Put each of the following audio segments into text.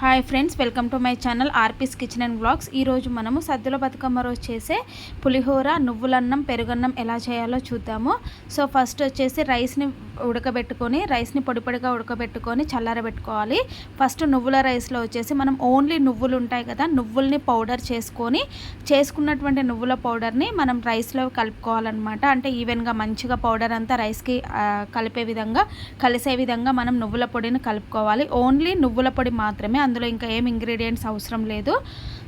Hi friends welcome to my channel RP's kitchen and blogs ఈరోజు మనము సద్దుల బతుకమ్మ రోజు చేసే పులిహోర నువ్వులన్నం పెరుగన్నం ఎలా చేయాలో చూద్దాము. సో ఫస్ట్ వచ్చేసి రైస్ని ఉడకబెట్టుకొని రైస్ని పొడి పొడిగా ఉడకబెట్టుకొని చల్లారబెట్టుకోవాలి. ఫస్ట్ నువ్వుల రైస్లో వచ్చేసి మనం ఓన్లీ నువ్వులు ఉంటాయి కదా నువ్వుల్ని పౌడర్ చేసుకొని చేసుకున్నటువంటి నువ్వుల పౌడర్ని మనం రైస్లో కలుపుకోవాలన్నమాట. అంటే ఈవెన్గా మంచిగా పౌడర్ అంతా రైస్కి కలిపే విధంగా కలిసే విధంగా మనం నువ్వుల పొడిని కలుపుకోవాలి. ఓన్లీ నువ్వుల పొడి మాత్రమే అందులో ఇంకా ఏం ఇంగ్రీడియంట్స్ అవసరం లేదు.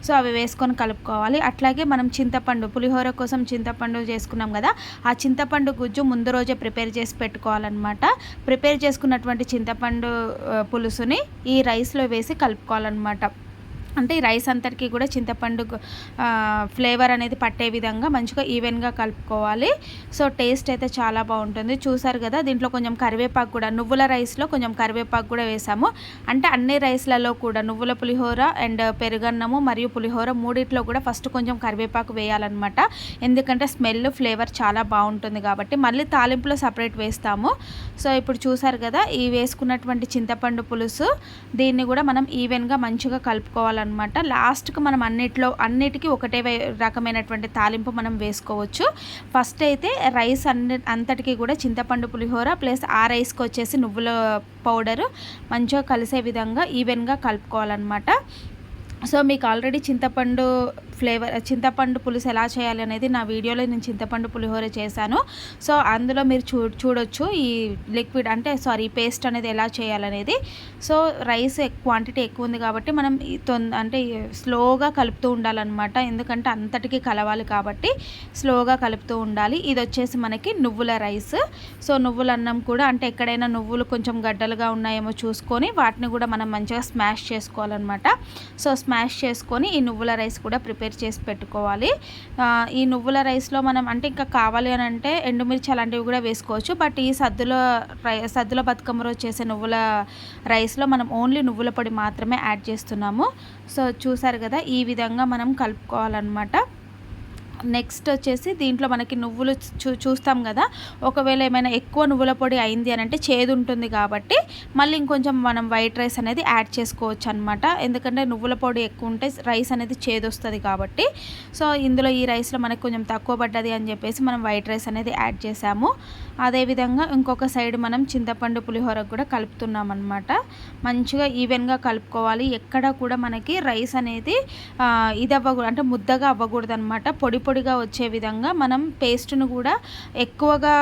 సో అవి వేసుకొని కలుపుకోవాలి. అట్లాగే మనం చింతపండు పులిహోర కోసం చింతపండు చేసుకున్నాం కదా ఆ చింతపండు గుజ్జు ముందు రోజే ప్రిపేర్ చేసి పెట్టుకోవాలన్నమాట. ప్రిపేర్ చేసుకున్నటువంటి చింతపండు పులుసుని ఈ రైస్లో వేసి కలుపుకోవాలన్నమాట. అంటే ఈ రైస్ అంతటికి కూడా చింతపండు ఫ్లేవర్ అనేది పట్టే విధంగా మంచిగా ఈవెన్గా కలుపుకోవాలి. సో టేస్ట్ అయితే చాలా బాగుంటుంది. చూసారు కదా దీంట్లో కొంచెం కరివేపాకు కూడా నువ్వుల రైస్లో కొంచెం కరివేపాకు కూడా వేసాము. అంటే అన్ని రైస్లలో కూడా నువ్వుల పులిహోర అండ్ పెరుగన్నము మరియు పులిహోర మూడిట్లో కూడా ఫస్ట్ కొంచెం కరివేపాకు వేయాలన్నమాట. ఎందుకంటే స్మెల్ ఫ్లేవర్ చాలా బాగుంటుంది కాబట్టి మళ్ళీ తాలింపులో సపరేట్ వేస్తాము. సో ఇప్పుడు చూసారు కదా ఈ వేసుకున్నటువంటి చింతపండు పులుసు దీన్ని కూడా మనం ఈవెన్గా మంచిగా కలుపుకోవాలన్నమాట. అనమాట లాస్ట్కి మనం అన్నిట్లో అన్నిటికీ ఒకటే రకమైనటువంటి తాలింపు మనం వేసుకోవచ్చు. ఫస్ట్ అయితే రైస్ అన్ని అంతటికీ కూడా చింతపండు పులిహోర ప్లస్ ఆ రైస్కి వచ్చేసి నువ్వుల పౌడరు మంచిగా కలిసే విధంగా ఈవెన్గా కలుపుకోవాలన్నమాట. సో మీకు ఆల్రెడీ చింతపండు ఫ్లేవర్ చింతపండు పులుసు ఎలా చేయాలి అనేది నా వీడియోలో నేను చింతపండు పులిహోర చేశాను. సో అందులో మీరు చూ చూడొచ్చు ఈ లిక్విడ్ అంటే సారీ పేస్ట్ అనేది ఎలా చేయాలనేది. సో రైస్ క్వాంటిటీ ఎక్కువ ఉంది కాబట్టి మనం తొంద అంటే స్లోగా కలుపుతూ ఉండాలన్నమాట. ఎందుకంటే అంతటికి కలవాలి కాబట్టి స్లోగా కలుపుతూ ఉండాలి. ఇది వచ్చేసి మనకి నువ్వుల రైస్. సో నువ్వుల అన్నం కూడా అంటే ఎక్కడైనా నువ్వులు కొంచెం గడ్డలుగా ఉన్నాయేమో చూసుకొని వాటిని కూడా మనం మంచిగా స్మాష్ చేసుకోవాలన్నమాట. సో స్మాష్ చేసుకొని ఈ నువ్వుల రైస్ కూడా ప్రిపేర్ ప్రిపేర్ చేసి పెట్టుకోవాలి. ఈ నువ్వుల రైస్లో మనం అంటే ఇంకా కావాలి అని అంటే ఎండుమిర్చి అలాంటివి కూడా వేసుకోవచ్చు. బట్ ఈ సద్దుల సద్దుల బతుకమ్మ రోజు చేసే నువ్వుల రైస్లో మనం ఓన్లీ నువ్వుల పొడి మాత్రమే యాడ్ చేస్తున్నాము. సో చూసారు కదా ఈ విధంగా మనం కలుపుకోవాలన్నమాట. నెక్స్ట్ వచ్చేసి దీంట్లో మనకి నువ్వులు చూ చూస్తాం కదా. ఒకవేళ ఏమైనా ఎక్కువ నువ్వుల పొడి అయింది అని అంటే చేదు ఉంటుంది కాబట్టి మళ్ళీ ఇంకొంచెం మనం వైట్ రైస్ అనేది యాడ్ చేసుకోవచ్చు అనమాట ఎందుకంటే నువ్వుల పొడి ఎక్కువ ఉంటే రైస్ అనేది చేదు వస్తుంది కాబట్టి. సో ఇందులో ఈ రైస్లో మనకు కొంచెం తక్కువ పడ్డది అని చెప్పేసి మనం వైట్ రైస్ అనేది యాడ్ చేసాము. అదేవిధంగా ఇంకొక సైడ్ మనం చింతపండు పులిహోరకు కూడా కలుపుతున్నాం అనమాట మంచిగా ఈవెన్గా కలుపుకోవాలి. ఎక్కడ కూడా మనకి రైస్ అనేది ఇది అవ్వకూడదు. అంటే ముద్దగా అవ్వకూడదు అనమాట పొడి పొడిగా వచ్చే విధంగా మనం పేస్ట్ను కూడా ఎక్కువగా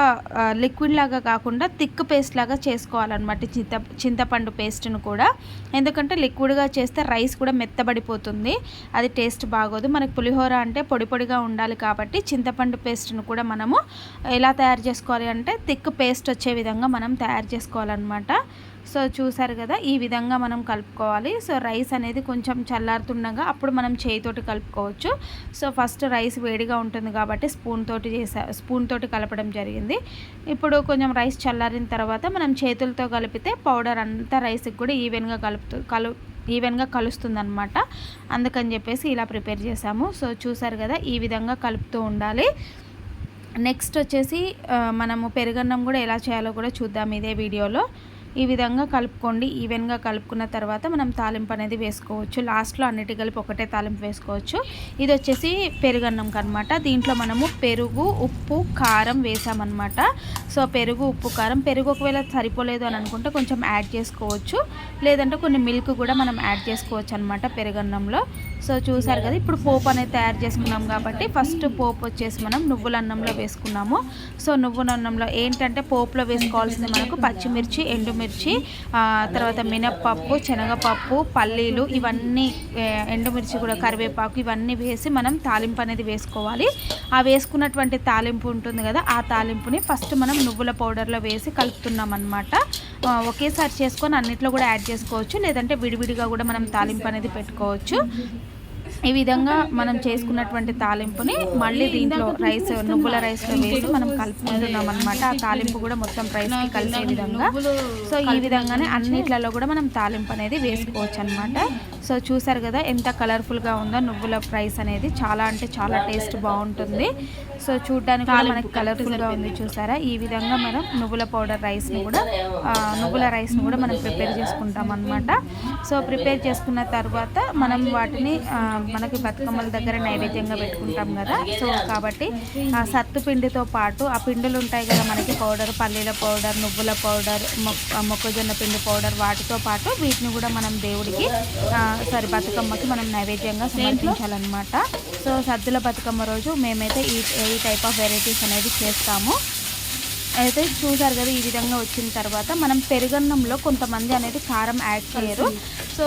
లిక్విడ్ లాగా కాకుండా థిక్ పేస్ట్ లాగా చేసుకోవాలన్నమాట చింత చింతపండు పేస్ట్ను కూడా. ఎందుకంటే లిక్విడ్గా చేస్తే రైస్ కూడా మెత్తబడిపోతుంది. అది టేస్ట్ బాగోదు. మనకు పులిహోర అంటే పొడి పొడిగా ఉండాలి కాబట్టి చింతపండు పేస్ట్ను కూడా మనము ఎలా తయారు చేసుకోవాలి అంటే థిక్ పేస్ట్ వచ్చే విధంగా మనం తయారు చేసుకోవాలన్నమాట. సో చూసారు కదా ఈ విధంగా మనం కలుపుకోవాలి. సో రైస్ అనేది కొంచెం చల్లారుతుండగా అప్పుడు మనం చేయితోటి కలుపుకోవచ్చు. సో ఫస్ట్ రైస్ వేడిగా ఉంటుంది కాబట్టి స్పూన్ తోటి చేసా స్పూన్ తోటి కలపడం జరిగింది. ఇప్పుడు కొంచెం రైస్ చల్లారిన తర్వాత మనం చేతులతో కలిపితే పౌడర్ అంతా రైస్కి కూడా ఈవెన్గా కలుపుతూ కలు ఈవెన్గా కలుస్తుంది అనమాట అందుకని చెప్పేసి ఇలా ప్రిపేర్ చేసాము. సో చూసారు కదా ఈ విధంగా కలుపుతూ ఉండాలి. నెక్స్ట్ వచ్చేసి మనము పెరుగన్నం కూడా ఎలా చేయాలో కూడా చూద్దాం ఇదే వీడియోలో. ఈ విధంగా కలుపుకోండి. ఈవెన్గా కలుపుకున్న తర్వాత మనం తాలింపు అనేది వేసుకోవచ్చు. లాస్ట్లో అన్నిటి కలిపి ఒకటే తాలింపు వేసుకోవచ్చు. ఇది వచ్చేసి పెరుగన్నం అనమాట దీంట్లో మనము పెరుగు ఉప్పు కారం వేసామన్నమాట. సో పెరుగు ఉప్పు కారం. పెరుగు ఒకవేళ సరిపోలేదు అని అనుకుంటే కొంచెం యాడ్ చేసుకోవచ్చు. లేదంటే కొన్ని మిల్క్ కూడా మనం యాడ్ చేసుకోవచ్చు అనమాట పెరుగన్నంలో. సో చూసారు కదా ఇప్పుడు పోపు అనేది తయారు చేసుకున్నాం కాబట్టి ఫస్ట్ పోపు వచ్చేసి మనం నువ్వుల అన్నంలో వేసుకున్నాము. సో నువ్వుల అన్నంలో ఏంటంటే పోపులో వేసుకోవాల్సింది మనకు పచ్చిమిర్చి ఎండుమిర్చి తర్వాత మినప్పప్పు శనగపప్పు పల్లీలు ఇవన్నీ ఎండుమిర్చి కూడా కరివేపాకు ఇవన్నీ వేసి మనం తాలింపు అనేది వేసుకోవాలి. ఆ వేసుకున్నటువంటి తాలింపు ఉంటుంది కదా ఆ తాలింపుని ఫస్ట్ మనం నువ్వుల పౌడర్లో వేసి కలుపుతున్నాం అనమాట ఒకేసారి చేసుకొని అన్నిట్లో కూడా యాడ్ చేసుకోవచ్చు. లేదంటే విడివిడిగా కూడా మనం తాలింపు అనేది పెట్టుకోవచ్చు. ఈ విధంగా మనం చేసుకున్నటువంటి తాలింపుని మళ్ళీ దీంట్లో రైస్ నువ్వుల రైస్లో వేసి మనం కలుపుకుంటున్నాం అనమాట ఆ తాలింపు కూడా మొత్తం రైస్కి కలిసే విధంగా. సో ఈ విధంగానే అన్నిట్లలో కూడా మనం తాలింపు అనేది వేసుకోవచ్చు అనమాట సో చూసారు కదా ఎంత కలర్ఫుల్గా ఉందో నువ్వుల రైస్ అనేది. చాలా అంటే చాలా టేస్ట్ బాగుంటుంది. సో చూడడానికి కూడా మనకి కలర్ఫుల్గా ఉంది చూసారా? ఈ విధంగా మనం నువ్వుల పౌడర్ రైస్ని కూడా నువ్వుల రైస్ని కూడా మనం ప్రిపేర్ చేసుకుంటాం అనమాట సో ప్రిపేర్ చేసుకున్న తర్వాత మనం వాటిని మనకి బతుకమ్మల దగ్గర నైవేద్యంగా పెట్టుకుంటాం కదా. సో కాబట్టి ఆ సత్తు పిండితో పాటు ఆ పిండులు ఉంటాయి కదా మనకి పౌడర్ పల్లీల పౌడర్ నువ్వుల పౌడర్ మొక్కజొన్న పిండి పౌడర్ వాటితో పాటు వీటిని కూడా మనం దేవుడికి సారీ బతుకమ్మకి మనం నైవేద్యంగా సమర్పించాలన్నమాట. సో సద్దుల బతుకమ్మ రోజు మేమైతే ఈ ఈ టైప్ ఆఫ్ వెరైటీస్ అనేది చేస్తాము. అయితే చూసారు కదా ఈ విధంగా వచ్చిన తర్వాత మనం పెరుగన్నంలో కొంతమంది అనేది కారం యాడ్ చేయరు. సో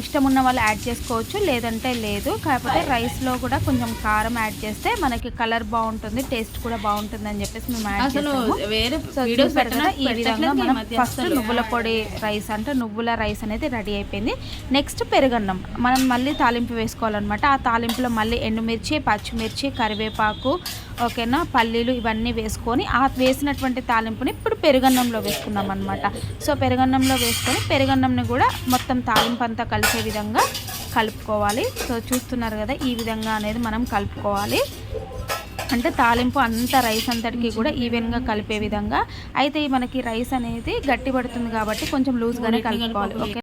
ఇష్టం ఉన్న వాళ్ళు యాడ్ చేసుకోవచ్చు లేదంటే లేదు. కాకపోతే రైస్లో కూడా కొంచెం కారం యాడ్ చేస్తే మనకి కలర్ బాగుంటుంది టేస్ట్ కూడా బాగుంటుంది అని చెప్పేసి మేము యాడ్ చేస్తాము. కదా ఈ విధంగా మనం ఫస్ట్. నువ్వుల పొడి రైస్ అంటే నువ్వుల రైస్ అనేది రెడీ అయిపోయింది. నెక్స్ట్ పెరుగన్నం. మనం మళ్ళీ తాలింపు వేసుకోవాలన్నమాట. ఆ తాలింపులో మళ్ళీ ఎండుమిర్చి పచ్చిమిర్చి కరివేపాకు ఓకేనా? పల్లీలు ఇవన్నీ వేసుకొని ఆ వేసినటువంటి తాలింపుని ఇప్పుడు పెరుగన్నంలో వేసుకున్నాం అనమాట సో పెరుగన్నంలో వేసుకొని పెరుగన్నంని కూడా మొత్తం తాలింపు అంతా కలిసే విధంగా కలుపుకోవాలి. సో చూస్తున్నారు కదా ఈ విధంగా అనేది మనం కలుపుకోవాలి. అంటే తాలింపు అంత రైస్ అంతటికి కూడా ఈవెన్గా కలిపే విధంగా. అయితే మనకి రైస్ అనేది గట్టి పడుతుంది కాబట్టి కొంచెం లూజ్గానే కలుపుకోవాలి. ఓకే.